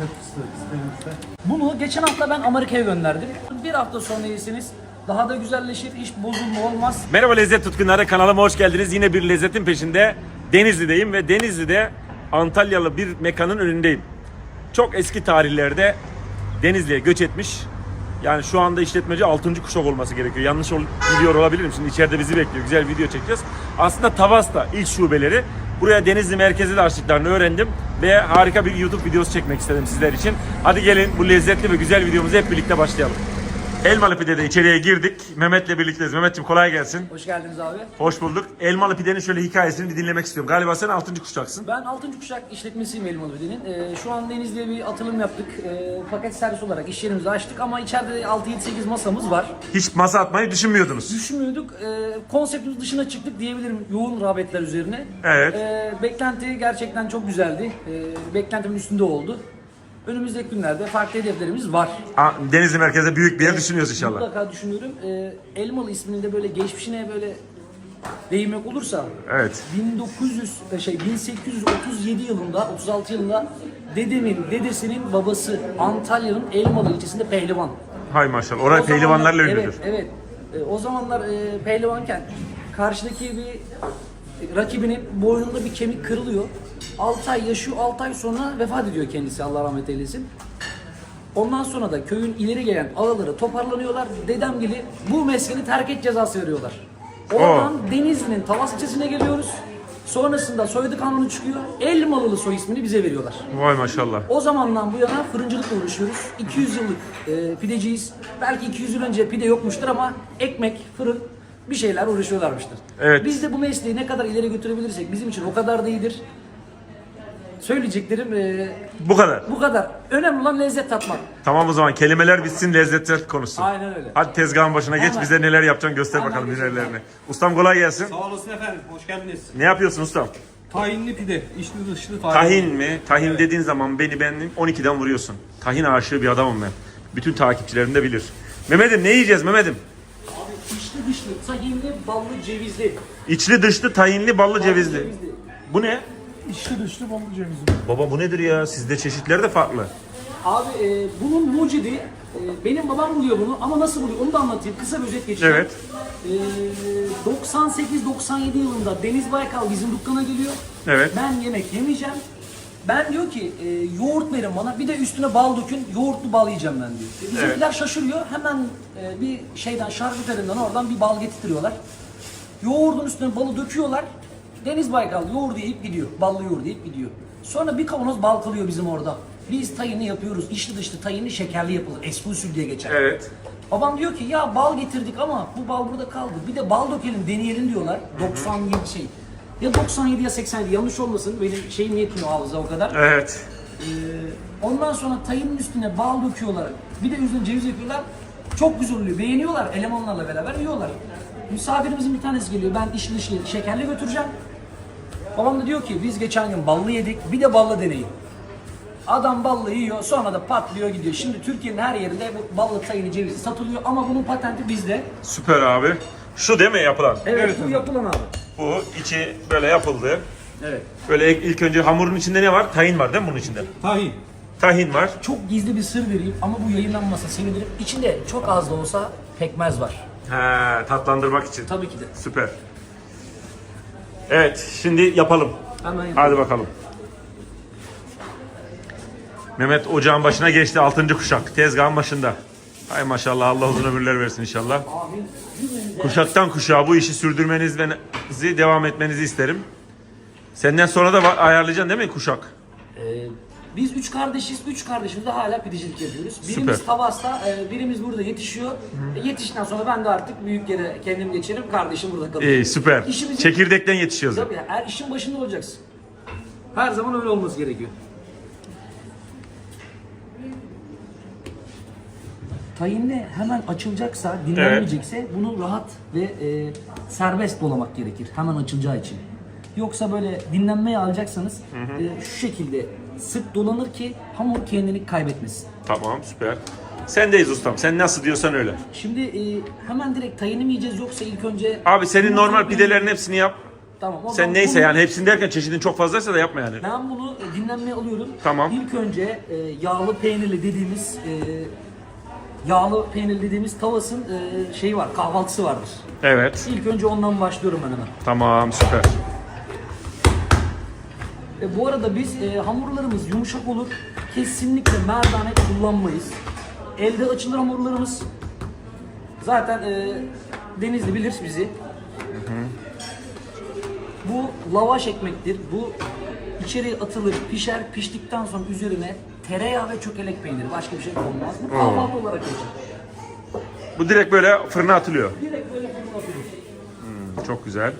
Antep fıstığı. Bunu geçen hafta ben Amerika'ya gönderdim. Bir hafta sonra yersiniz. Daha da güzelleşir, hiç bozulma olmaz. Merhaba lezzet tutkunları kanalıma hoş geldiniz. Yine bir lezzetin peşinde Denizli'deyim ve Denizli'de Antalyalı bir mekanın önündeyim. Çok eski tarihlerde Denizli'ye göç etmiş. Yani şu anda işletmeci 6. kuşak olması gerekiyor. Yanlış ol, biliyor olabilirim. Şimdi içeride bizi bekliyor. Güzel video çekeceğiz. Aslında Tavas'ta ilk şubeleri. Buraya Denizli merkezi de açtıklarını öğrendim. Ve harika bir YouTube videosu çekmek istedim sizler için. Hadi gelin bu lezzetli ve güzel videomuzu hep birlikte başlayalım. Elmalı Pide'de içeriye girdik. Mehmet'le birlikteyiz. Mehmet'ciğim kolay gelsin. Hoş geldiniz abi. Hoş bulduk. Elmalı pidenin şöyle hikayesini bir dinlemek istiyorum. Galiba sen 6. kuşaksın. Ben 6. kuşak işletmesiyim Elmalı Beden'in. Ee, şu an Denizli'ye bir atılım yaptık. Ee, paket servis olarak iş yerimizi açtık ama içeride 6-7-8 masamız var. Hiç masa atmayı düşünmüyordunuz. Düşünmüyorduk. Ee, konseptimiz dışına çıktık diyebilirim yoğun rağbetler üzerine. Evet. Ee, beklenti gerçekten çok güzeldi. Ee, beklentimin üstünde oldu. Önümüzdeki günlerde farklı hedeflerimiz var. Aa, Denizli merkeze büyük bir yer düşünüyoruz inşallah. Mutlaka düşünüyorum. Ee, Elmalı isminin de böyle geçmişine böyle değinmek olursa Evet. 1900 e, şey 1837 yılında 36 yılında dedemin dedesinin babası Antalya'nın Elmalı ilçesinde pehlivan. Hay maşallah. Oraya O pehlivanlarla zamanlar- ünlüdür. Evet, evet. E, o zamanlar e, pehlivanken karşıdaki bir rakibinin boynunda bir kemik kırılıyor. 6 ay yaşıyor, 6 ay sonra vefat ediyor kendisi Allah rahmet eylesin. Ondan sonra da köyün ileri gelen ağaları toparlanıyorlar. Dedem gibi bu mesleğini terk et cezası veriyorlar. Oradan Denizli'nin Tavas ilçesine geliyoruz. Sonrasında soyadı kanunu çıkıyor. Elmalılı soy ismini bize veriyorlar. Vay maşallah. O zamandan bu yana fırıncılıkla uğraşıyoruz. 200 yıllık e, pideciyiz. Belki 200 yıl önce pide yokmuştur ama ekmek, fırın bir şeyler uğraşıyorlarmıştır. Evet. Biz de bu mesleği ne kadar ileri götürebilirsek bizim için o kadar da iyidir. Söyleyeceklerim e, Bu kadar. bu kadar. Önemli olan lezzet tatmak. Tamam o zaman kelimeler bitsin, lezzetler konuşsun. Aynen öyle. Hadi tezgahın başına geç Hemen. bize neler yapacaksın göster Hemen bakalım geçelim. hünerlerini. Ustam kolay gelsin. Sağ olasın efendim. Hoş geldiniz. Ne yapıyorsun ustam? Tahinli pide. içli dışlı tahin. Tahin mi? Tahin dediğin zaman beni benim 12'den vuruyorsun. Tahin aşığı bir adamım ben. Bütün takipçilerim de bilir. Mehmet'im ne yiyeceğiz Mehmet'im? Abi içli dışlı, tahinli, ballı, cevizli. İçli dışlı tahinli ballı cevizli. Bu ne? İçli dışlı ballı cevizli. Baba bu nedir ya? Sizde çeşitler de farklı. Abi e, bunun mucidi, e, benim babam buluyor bunu ama nasıl buluyor onu da anlatayım. Kısa bir özet geçeceğim. Evet. E, 98-97 yılında Deniz Baykal bizim dükkana geliyor. Evet. Ben yemek yemeyeceğim. Ben diyor ki e, yoğurt verin bana bir de üstüne bal dökün yoğurtlu bal yiyeceğim ben diyor. E, Bizimkiler şaşırıyor hemen e, bir şeyden şarküterinden oradan bir bal getirtiyorlar. Yoğurdun üstüne balı döküyorlar. Deniz Baykal yoğurdu yiyip gidiyor. Ballı yoğurdu yiyip gidiyor. Sonra bir kavanoz bal kalıyor bizim orada. Biz tayini yapıyoruz. İçli dışlı tayini şekerli yapılır. Eski usul diye geçer. Evet. Babam diyor ki ya bal getirdik ama bu bal burada kaldı. Bir de bal dökelim deneyelim diyorlar. 97 şey. Ya 97 ya 87 yanlış olmasın. Benim şeyim yetmiyor hafıza o kadar. Evet. Ee, ondan sonra tayının üstüne bal döküyorlar. Bir de üzerine ceviz yapıyorlar. Çok güzel oluyor. Beğeniyorlar. Elemanlarla beraber yiyorlar. Misafirimizin bir tanesi geliyor. Ben içli dışlı şekerli götüreceğim. Babam da diyor ki biz geçen gün ballı yedik. Bir de ballı deneyin. Adam ballı yiyor sonra da patlıyor gidiyor. Şimdi Türkiye'nin her yerinde bu ballı tayını cevizi satılıyor ama bunun patenti bizde. Süper abi. Şu değil mi yapılan? Evet, bu yapılan abi. Bu içi böyle yapıldı. Evet. Böyle ilk önce hamurun içinde ne var? Tahin var değil mi bunun içinde? Tahin. Tahin var. Çok gizli bir sır vereyim ama bu yayınlanmasa sevinirim. İçinde çok az da olsa pekmez var. He, tatlandırmak için. Tabii ki de. Süper. Evet, şimdi yapalım. Hemen yapalım. Hadi bakalım. Mehmet ocağın başına geçti 6. kuşak. Tezgahın başında. Hay maşallah Allah uzun ömürler versin inşallah. Kuşaktan kuşağa bu işi sürdürmenizi devam etmenizi isterim. Senden sonra da ayarlayacaksın değil mi kuşak? Ee, biz üç kardeşiz. Üç kardeşimiz de hala pidecilik yapıyoruz. Birimiz Süper. Tavas'ta, e, birimiz burada yetişiyor. E, yetiştikten sonra ben de artık büyük yere kendim geçerim. Kardeşim burada kalıyor. İyi süper. İşimizi- Çekirdekten yetişiyoruz. Tabii her işin başında olacaksın. Her zaman öyle olması gerekiyor. Tayinle hemen açılacaksa, dinlenmeyecekse bunu rahat ve e, serbest dolamak gerekir. Hemen açılacağı için. Yoksa böyle dinlenmeye alacaksanız e, şu şekilde sık dolanır ki hamur kendini kaybetmesin. Tamam süper. Sendeyiz ustam. Sen nasıl diyorsan öyle. Şimdi e, hemen direkt tayini mi yiyeceğiz yoksa ilk önce... Abi senin normal pidelerin hepsini yap. Tamam. o Sen zaman neyse bunu- yani hepsini derken çeşidin çok fazlaysa da yapma yani. Ben bunu e, dinlenmeye alıyorum. Tamam. İlk önce e, yağlı peynirli dediğimiz e, yağlı peynirli dediğimiz tavasın e, şeyi var, kahvaltısı vardır. Evet. İlk önce ondan başlıyorum ben hemen. Tamam süper. E, bu arada biz e, hamurlarımız yumuşak olur. Kesinlikle merdane kullanmayız. Elde açılır hamurlarımız. Zaten e, Denizli bilir bizi. Bu lavaş ekmektir. Bu içeri atılır, pişer. Piştikten sonra üzerine tereyağı ve çökelek peyniri. Başka bir şey konmaz. Bu kahvaltı olarak geçer. Bu direkt böyle fırına atılıyor. Direkt böyle fırına atıyoruz. Çok güzel.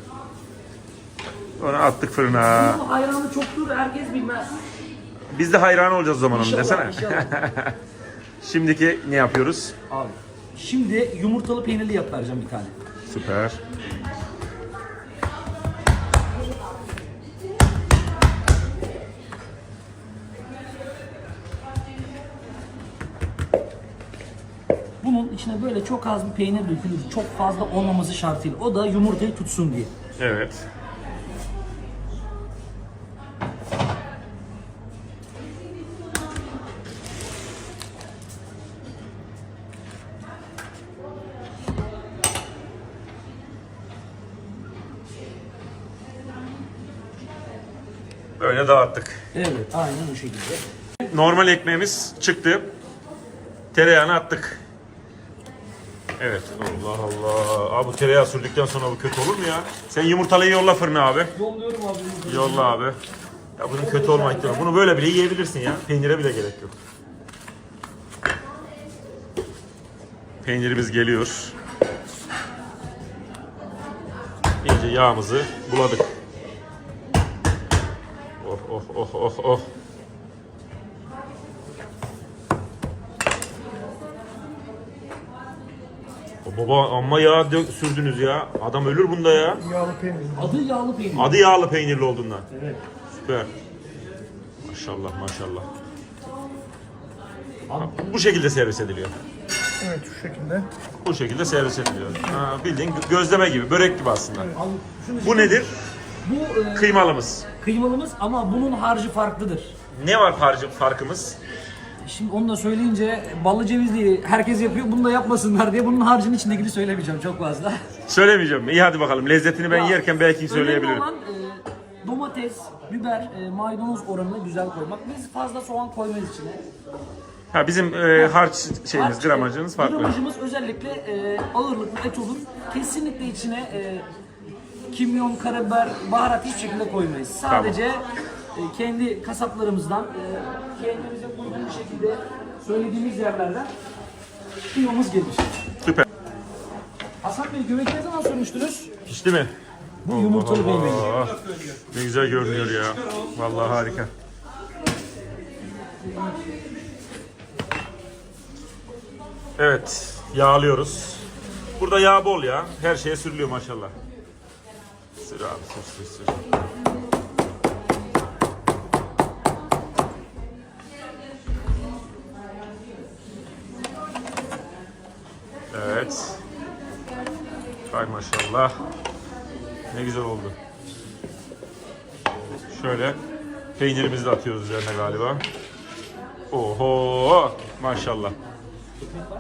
Onu attık fırına. Hayranı çoktur, herkes bilmez. Biz de hayran olacağız o zaman onu İnşallah, desene. inşallah. Şimdiki ne yapıyoruz? Abi, şimdi yumurtalı peynirli yap vereceğim bir tane. Süper. Bunun içine böyle çok az bir peynir dökülür. Çok fazla olmaması şartıyla. O da yumurtayı tutsun diye. Evet. Böyle dağıttık. Evet, aynen o şekilde. Normal ekmeğimiz çıktı. Tereyağını attık. Evet. Allah Allah. Abi bu tereyağı sürdükten sonra bu kötü olur mu ya? Sen yumurtalıyı yolla fırına abi. Yolluyorum abi. Yolla abi. Ya bunun kötü olma ihtimali. Bunu böyle bile yiyebilirsin ya. Peynire bile gerek yok. Peynirimiz geliyor. İyice yağımızı buladık. Oh oh oh. O baba amma yağ dök- sürdünüz ya. Adam ölür bunda ya. Yağlı peynir. Adı yağlı peynir. Adı yağlı peynirli olduğundan. Evet. Süper. Maşallah maşallah. Bu şekilde servis ediliyor. Evet şu şekilde. Bu şekilde servis ediliyor. Ha, bildiğin gö- gözleme gibi, börek gibi aslında. Abi, şunu Bu nedir? Bu e, Kıymalımız. Kıymalımız ama bunun harcı farklıdır. Ne var harcı farkımız? Şimdi onu da söyleyince ballı cevizli herkes yapıyor. Bunu da yapmasınlar diye bunun harcının içindekini söylemeyeceğim çok fazla. Söylemeyeceğim. İyi hadi bakalım. Lezzetini ben Ya, yerken belki önemli söyleyebilirim. olan e, domates, biber, e, maydanoz oranını güzel koymak. Biz fazla soğan koymayız içine. Ha bizim e, harç şeyimiz, Harç, gramajımız e, farklı. Gramajımız özellikle e, ağırlıklı et olur. Kesinlikle içine e, kimyon, karabiber, baharat hiçbir şekilde koymayız. Sadece e, kendi kasaplarımızdan e, kendimize uygun bir şekilde söylediğimiz yerlerden kıymamız gelir. Süper. Hasan Bey göbek ne zaman sürmüştünüz? Pişti mi? Bu yumurtalı peynir. Aa, ne güzel görünüyor ya. Vallahi harika. Evet, yağlıyoruz. Burada yağ bol ya. Her şeye sürülüyor maşallah. Sür abi, sür sür. Evet. Ay maşallah. Ne güzel oldu. Şöyle peynirimizi de atıyoruz üzerine galiba. Oho maşallah.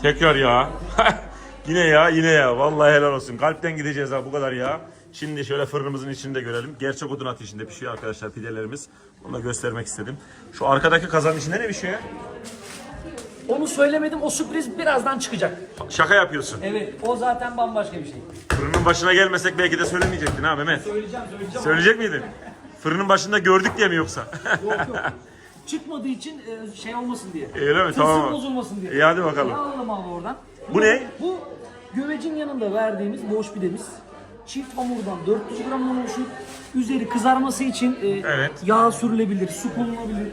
Tekrar ya. yine ya yine ya. Vallahi helal olsun. Kalpten gideceğiz ha bu kadar ya. Şimdi şöyle fırınımızın içinde görelim. Gerçek odun ateşinde pişiyor arkadaşlar pidelerimiz. Onu da göstermek istedim. Şu arkadaki kazanın içinde ne pişiyor ya? Onu söylemedim o sürpriz birazdan çıkacak. Şaka yapıyorsun. Evet o zaten bambaşka bir şey. Fırının başına gelmesek belki de söylemeyecektin ha Mehmet. Söyleyeceğim söyleyeceğim. Söyleyecek miydin? Fırının başında gördük diye mi yoksa? Yok yok. Çıkmadığı için e, şey olmasın diye. Öyle mi? Tamam. bozulmasın diye. İyi hadi bakalım. Ne alalım abi oradan? Bu ne? Bu gövecin yanında verdiğimiz boş pidemiz. Çift hamurdan 400 gramdan oluşup üzeri kızarması için e, Evet. yağ sürülebilir, su konulabilir.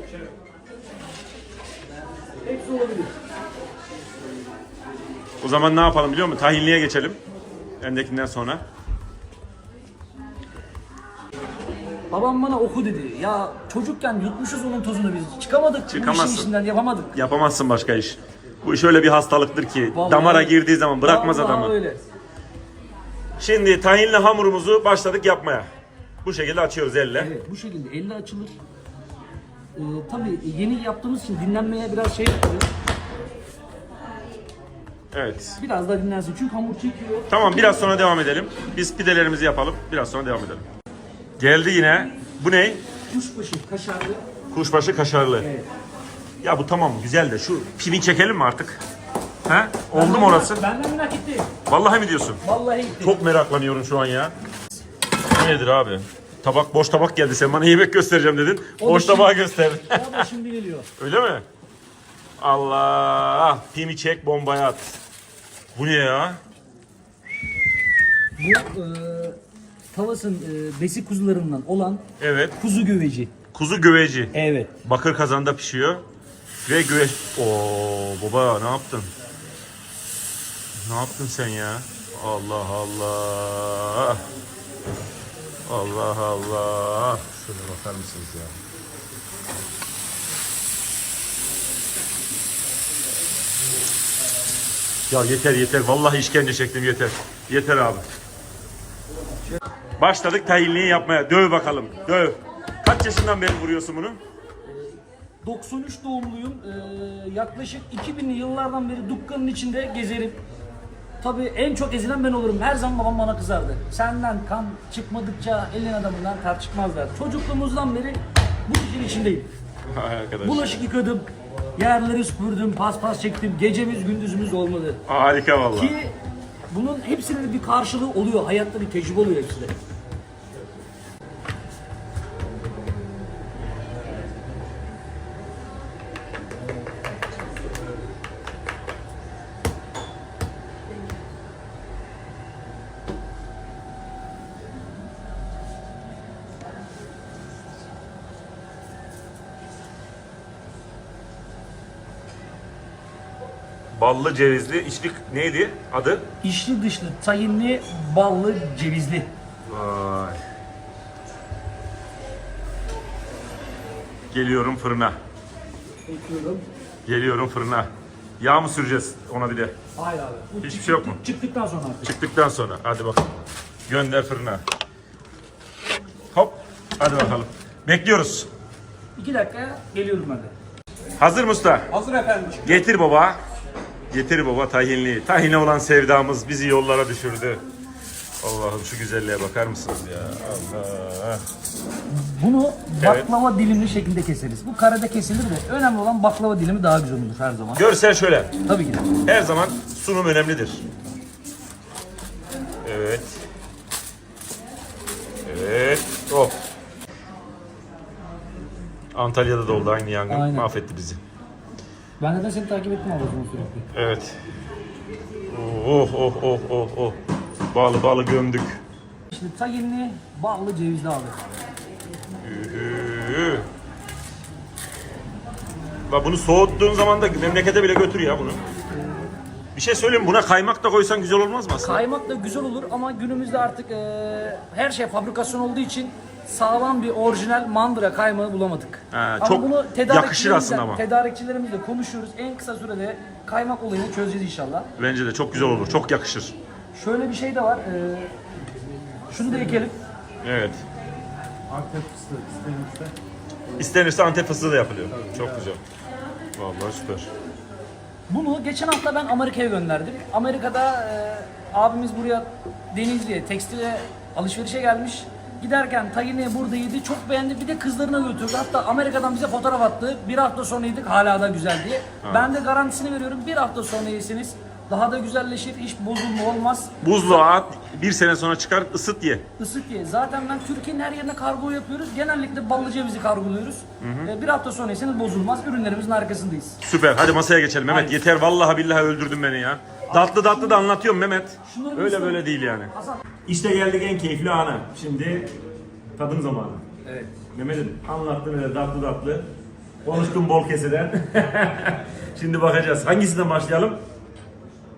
Hepsi olabilir. O zaman ne yapalım biliyor musun? Tahinliğe geçelim. Endekinden sonra. Babam bana oku dedi. Ya çocukken yutmuşuz onun tozunu biz. Çıkamadık. Bu işin Çıkamazsın. içinden yapamadık. Yapamazsın başka iş. Bu iş öyle bir hastalıktır ki Vallahi- damara girdiği zaman bırakmaz adamı. öyle. Şimdi tahinli hamurumuzu başladık yapmaya. Bu şekilde açıyoruz elle. Evet bu şekilde elle açılır. Ee, tabii yeni yaptığımız için dinlenmeye biraz şey yapıyor. Evet. Biraz da dinlensin çünkü hamur çekiyor. Tamam biraz sonra devam edelim. Biz pidelerimizi yapalım. Biraz sonra devam edelim. Geldi yine. Bu ne? Kuşbaşı kaşarlı. Kuşbaşı kaşarlı. Evet. Ya bu tamam güzel de şu pimi çekelim mi artık? He? Oldu mu orası? Benden merak etti. Vallahi mi diyorsun? Vallahi gitti. Çok meraklanıyorum şu an ya. Bu nedir abi? Tabak boş tabak geldi. Sen bana yemek göstereceğim dedin. O da boş şimdi- tabağı gösterdin. O da şimdi geliyor. Öyle mi? Allah! Pimi çek bombaya at. Bu ne ya? Bu e, tavasın e, besi kuzularından olan Evet. kuzu göveci. Kuzu göveci. Evet. Bakır kazanda pişiyor. Ve güveç... Oo baba ne yaptın? Ne yaptın sen ya? Allah Allah. Allah Allah. Şuna bakar mısınız ya? Ya yeter yeter. Vallahi işkence çektim yeter. Yeter abi. Başladık tahinliği yapmaya. Döv bakalım. Döv. Kaç yaşından beri vuruyorsun bunu? 93 doğumluyum. Ee, yaklaşık 2000'li yıllardan beri dükkanın içinde gezerim. Tabii en çok ezilen ben olurum. Her zaman babam bana kızardı. Senden kan çıkmadıkça elin adamından kar çıkmazlar. Çocukluğumuzdan beri bu işin içindeyim. Arkadaş. Bulaşık yıkadım, yerleri süpürdüm, paspas çektim. Gecemiz gündüzümüz olmadı. Harika vallahi. Ki bunun hepsinin bir karşılığı oluyor. Hayatta bir tecrübe oluyor hepsi Ballı cevizli içlik neydi adı? İçli dışlı, tahinli, ballı, cevizli. Vay. Geliyorum fırına. Bekliyorum. Geliyorum fırına. Yağ mı süreceğiz ona bir de? Hayır abi. Bu Hiçbir şey yok mu? Çıktıktan sonra artık. Çıktıktan sonra. Hadi bakalım. Gönder fırına. Hop. Hadi bakalım. Bekliyoruz. İki dakika geliyorum ben de. Hazır mı usta? Hazır efendim. Getir baba. Getir baba tahinli. Tahine olan sevdamız bizi yollara düşürdü. Allah'ım şu güzelliğe bakar mısınız ya? Allah. Bunu baklava dilimli şekilde keseriz. Bu karede kesilir de önemli olan baklava dilimi daha güzel olur her zaman. Görsel şöyle. Tabii ki de. Her zaman sunum önemlidir. Evet. Evet. Hop. Antalya'da da oldu aynı yangın. Aynen. Mahvetti bizi. Ben neden seni takip ettim ablasını sürekli. Evet. Oh oh oh oh oh. Bağlı bağlı gömdük. İşte tahinli, ballı, cevizli abi. Üü. Bak bunu soğuttuğun zaman da memlekete bile götür ya bunu. Bir şey söyleyeyim buna kaymak da koysan güzel olmaz mı aslında? Kaymak da güzel olur ama günümüzde artık eee, her şey fabrikasyon olduğu için sağlam bir orijinal mandıra kaymağı bulamadık. Ha, ama çok bunu yakışır aslında tedarikçilerimizle- ama. Tedarikçilerimizle konuşuyoruz. En kısa sürede kaymak olayını çözeceğiz inşallah. Bence de çok güzel olur. Çok yakışır. Şöyle bir şey de var. eee, şunu da ekelim. Evet. Antep fıstığı istenirse. İstenirse Antep fıstığı da yapılıyor. Çok güzel. Vallahi süper. Bunu geçen hafta ben Amerika'ya gönderdim. Amerika'da e, abimiz buraya Denizli'ye, tekstile alışverişe gelmiş. Giderken tayini burada yedi, çok beğendi. Bir de kızlarına götürdü. Hatta Amerika'dan bize fotoğraf attı. Bir hafta sonra yedik, hala da güzel diye. Ben de garantisini veriyorum. Bir hafta sonra yesiniz. Daha da güzelleşir, hiç bozulma olmaz. Buzluğa at, bir sene sonra çıkar ısıt ye. Isıt ye. Zaten ben Türkiye'nin her yerine kargo yapıyoruz. Genellikle ballı cevizi kargoluyoruz. E, bir hafta sonra yeseniz bozulmaz. Ürünlerimizin arkasındayız. Süper. Hadi masaya geçelim Mehmet. Yeter vallahi billahi öldürdün beni ya. Tatlı tatlı da anlatıyorum Mehmet. Şunları Öyle böyle değil yani. İşte geldik en keyifli ana. Şimdi tadım zamanı. Evet. Mehmet'im anlattın öyle tatlı tatlı. Konuştum bol keseden. Şimdi bakacağız. Hangisinden başlayalım?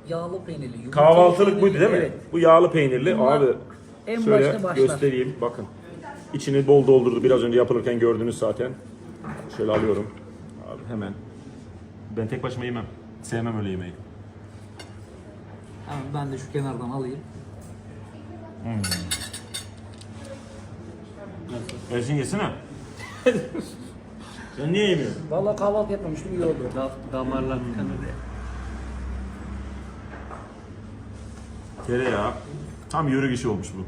Yağlı peynirli. yumurtalı Kahvaltılık buydu değil mi? Evet. Bu yağlı peynirli. Bunlar Abi en şöyle başta başlar. göstereyim. Bakın. İçini bol doldurdu. Biraz önce yapılırken gördünüz zaten. Şöyle alıyorum. Abi hemen. Ben tek başıma yemem. Sevmem öyle yemeği. Hemen ben de şu kenardan alayım. Ersin yesene. Sen niye yemiyorsun? Vallahi kahvaltı yapmamıştım iyi oldu. Damarlar tıkanır ya. Tereyağı. Tam yörük işi olmuş bu.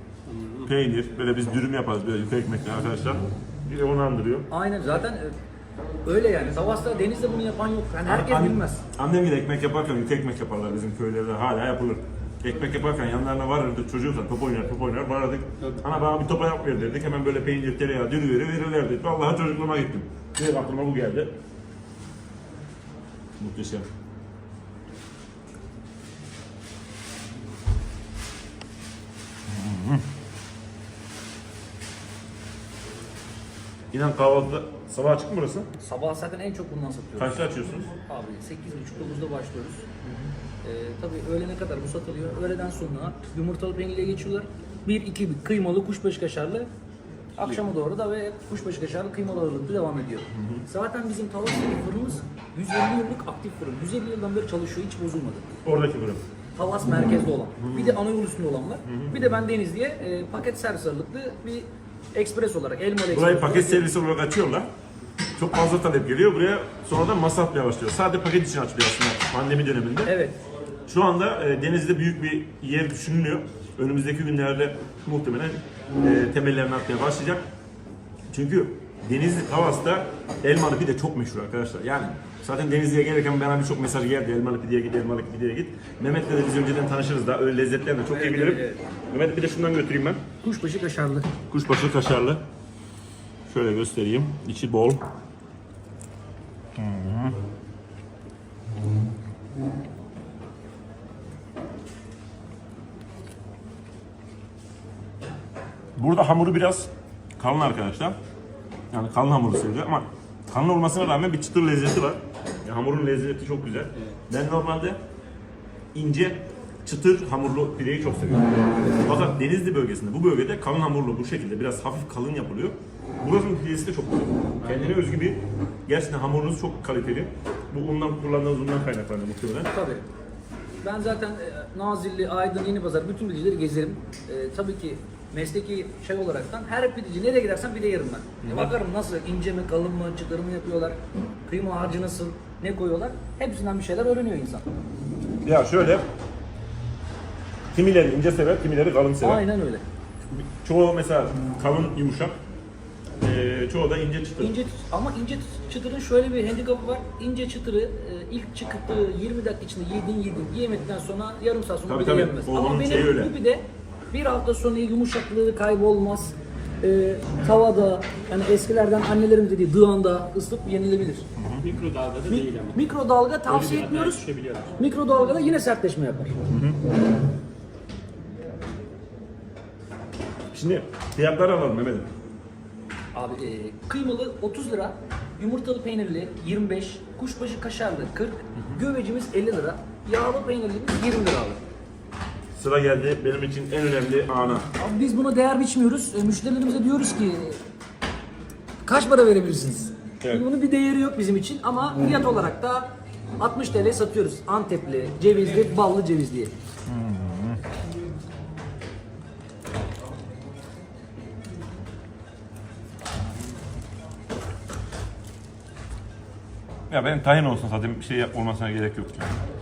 Peynir. Böyle biz dürüm yaparız böyle yufka ekmekle arkadaşlar. Bir de onu andırıyor. Aynen zaten e, öyle yani. Savaşta denizde bunu yapan yok. Yani herkes Annem- bilmez. Annem gibi ekmek yaparken yufka ekmek yaparlar bizim köylerde hala yapılır. Ekmek yaparken yanlarına varırdı çocuğuysa top oynar top oynar varırdık. Ana bana bir topa yapmıyor derdik hemen böyle peynir tereyağı dürüveri verirlerdi. Vallahi çocukluğuma gittim. Bir aklıma bu geldi. Muhteşem. Hı İnan kahvaltıda sabah açık mı burası? Sabah zaten en çok bundan satıyoruz. Kaçta açıyorsunuz? Abi 8.30-9'da başlıyoruz. Ee, tabii öğlene kadar bu satılıyor. Öğleden sonra yumurtalı peynirle geçiyorlar. Bir, iki bir kıymalı kuşbaşı kaşarlı. Akşama doğru da ve kuşbaşı kaşarlı kıymalı ağırlıklı devam ediyor. Zaten bizim Tavas'taki fırınımız 150 yıllık aktif fırın. 150 yıldan beri çalışıyor, hiç bozulmadı. Oradaki fırın. Tavas merkezde olan. Bir de ana yol üstünde olan var. Bir de ben Denizli'ye e, paket servis ağırlıklı bir ekspres olarak, elmalı ekspres Burayı paket servisi olarak açıyorlar. Çok fazla talep geliyor. Buraya sonradan masa atmaya başlıyor. Sadece paket için açılıyor aslında pandemi döneminde. Evet. Şu anda e, denizde büyük bir yer düşünülüyor. Önümüzdeki günlerde muhtemelen e, temellerini atmaya başlayacak. Çünkü Denizli Tavas'ta elmalı pide çok meşhur arkadaşlar. Yani zaten Denizli'ye gelirken bana birçok mesaj geldi. Elmalı pideye git, elmalı pideye git. Mehmet'le de biz önceden tanışırız da öyle lezzetlerini de çok iyi bilirim. evet, Mehmet bir de şundan götüreyim ben. Kuşbaşı kaşarlı. Kuşbaşı kaşarlı. Şöyle göstereyim. İçi bol. Burada hamuru biraz kalın arkadaşlar. Yani kalın hamuru seviyor ama kalın olmasına rağmen bir çıtır lezzeti var. Ya hamurun lezzeti çok güzel. Ben normalde ince çıtır hamurlu pideyi çok seviyorum. Fakat Denizli bölgesinde, bu bölgede kalın hamurlu bu şekilde biraz hafif kalın yapılıyor. Burasının pidesi de çok güzel. Kendine özgü bir, gerçekten hamurunuz çok kaliteli. Bu undan kullandığınız undan kaynaklanıyor muhtemelen. Tabii. Ben zaten e, Nazilli, Aydın, Yenipazar bütün pidecileri gezerim. E, tabii ki mesleki şey olaraktan her pideci nereye gidersen pide yerim ben. E, bakarım nasıl ince mi, kalın mı, çıtır mı yapıyorlar, kıyma harcı nasıl, ne koyuyorlar. Hepsinden bir şeyler öğreniyor insan. Ya şöyle, kimileri ince sever, kimileri kalın sever. Aynen öyle. Çoğu mesela kalın yumuşak, eee, çoğu da ince çıtır. İnce ama ince çıtırın şöyle bir handikapı var. İnce çıtırı e, ilk çıktığı 20 dakika içinde yedin yedin yemedikten sonra yarım saat sonra Tabii, pide tabii. yenmez. Ama benim şeyi öyle. bu pide bir hafta sonra yumuşaklığı kaybolmaz. E, tavada yani eskilerden annelerim dediği dığanda ısıtıp yenilebilir. Mikrodalgada değil ama. Mikrodalga tavsiye etmiyoruz. Düşebiliyorlar. Mikrodalgada yine sertleşme yapar. Şimdi fiyatları alalım Mehmet'im. Abi e, kıymalı 30 lira, yumurtalı peynirli 25, kuşbaşı kaşarlı 40, gövecimiz 50 lira, yağlı peynirlimiz 20 lira abi. Sıra geldi benim için en önemli ana. Abi biz buna değer biçmiyoruz. E, müşterilerimize diyoruz ki kaç para verebilirsiniz? Evet. Bunun bir değeri yok bizim için ama fiyat olarak da 60 TL satıyoruz. Antepli, cevizli, ballı cevizli. Ya benim tayin olsun zaten bir şey olmasına gerek yok. Yani.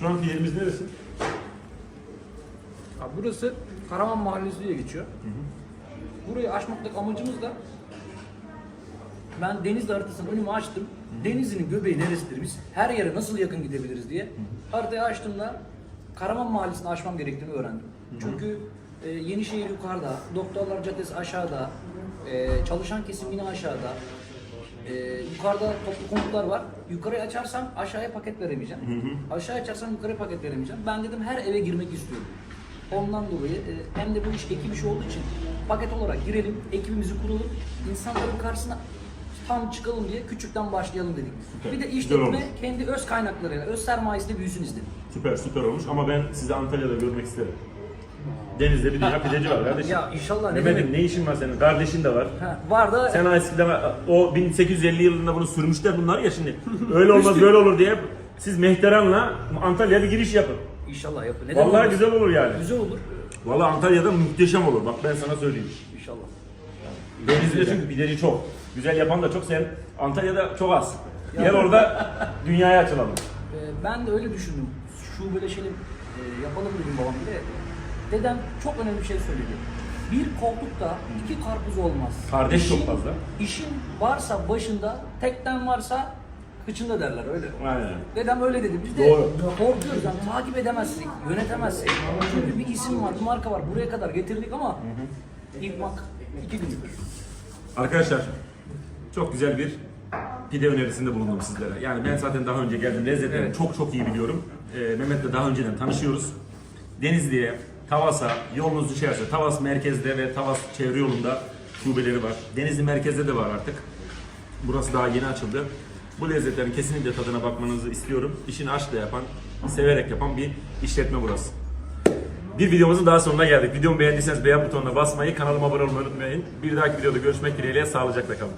Şu anki yerimiz neresi? Abi burası Karaman Mahallesi diye geçiyor. Burayı açmaktaki amacımız da ben Denizli haritasını önüme açtım. Denizli'nin göbeği neresidir biz? Her yere nasıl yakın gidebiliriz diye. Haritayı açtığımda Karaman Mahallesi'ni aşmam gerektiğini öğrendim. Çünkü e, Yenişehir yukarıda, Doktorlar Caddesi aşağıda, e, çalışan kesim yine aşağıda. E, yukarıda toplu konutlar var. Yukarıya açarsam aşağıya paket veremeyeceğim. Aşağı açarsam yukarıya paket veremeyeceğim. Ben dedim her eve girmek istiyorum. Ondan dolayı e, hem de bu iş ekip işi olduğu için paket olarak girelim, ekibimizi kuralım, insanların karşısına tam çıkalım diye küçükten başlayalım dedik. Süper. Bir de işletme kendi öz kaynaklarıyla, öz sermayesiyle büyüsün istedim. Süper süper olmuş ama ben sizi Antalya'da görmek isterim. Denizde bir dünya pideci var kardeşim. Ya inşallah ne Mehmet'im demek. ne işin var senin? Kardeşin de var. Ha, var da Sen eskiden o 1850 yılında bunu sürmüşler bunlar ya şimdi. Öyle olmaz böyle olur diye siz Mehteran'la Antalya'ya bir giriş yapın. İnşallah yapın. Neden Vallahi olmasın? güzel olur yani. Güzel olur. Vallahi Antalya'da muhteşem olur. Bak ben sana söyleyeyim. İnşallah. Denizli'de çünkü bideri çok. Güzel yapan da çok. Sen Antalya'da çok az. Gel orada dünyaya açılalım. Ee, ben de öyle düşündüm. Şubeleşelim, e, yapalım dedim babam bir de. Dedem çok önemli bir şey söyledi. Bir koltukta iki karpuz olmaz. Kardeş çok fazla. İşin varsa başında, tekten varsa kıçında derler öyle. Aynen. Dedem öyle dedi. Biz de Doğru. korkuyoruz yani takip edemezsek, yönetemezsek. Çünkü bir isim var, bir marka var. Buraya kadar getirdik ama yıkmak iki günlük. Arkadaşlar çok güzel bir pide önerisinde bulundum sizlere. Yani ben zaten daha önce geldim. Lezzetlerini Evet. çok çok iyi biliyorum. Ee, Mehmet'le daha önceden tanışıyoruz. Denizli'ye, Tavas'a yolunuz düşerse Tavas merkezde ve Tavas çevre yolunda şubeleri var. Denizli merkezde de var artık. Burası daha yeni açıldı. Bu lezzetlerin kesinlikle tadına bakmanızı istiyorum. İşini aşkla yapan, severek yapan bir işletme burası. Bir videomuzun daha sonuna geldik. Videomu beğendiyseniz beğen butonuna basmayı, kanalıma abone olmayı unutmayın. Bir dahaki videoda görüşmek dileğiyle sağlıcakla kalın.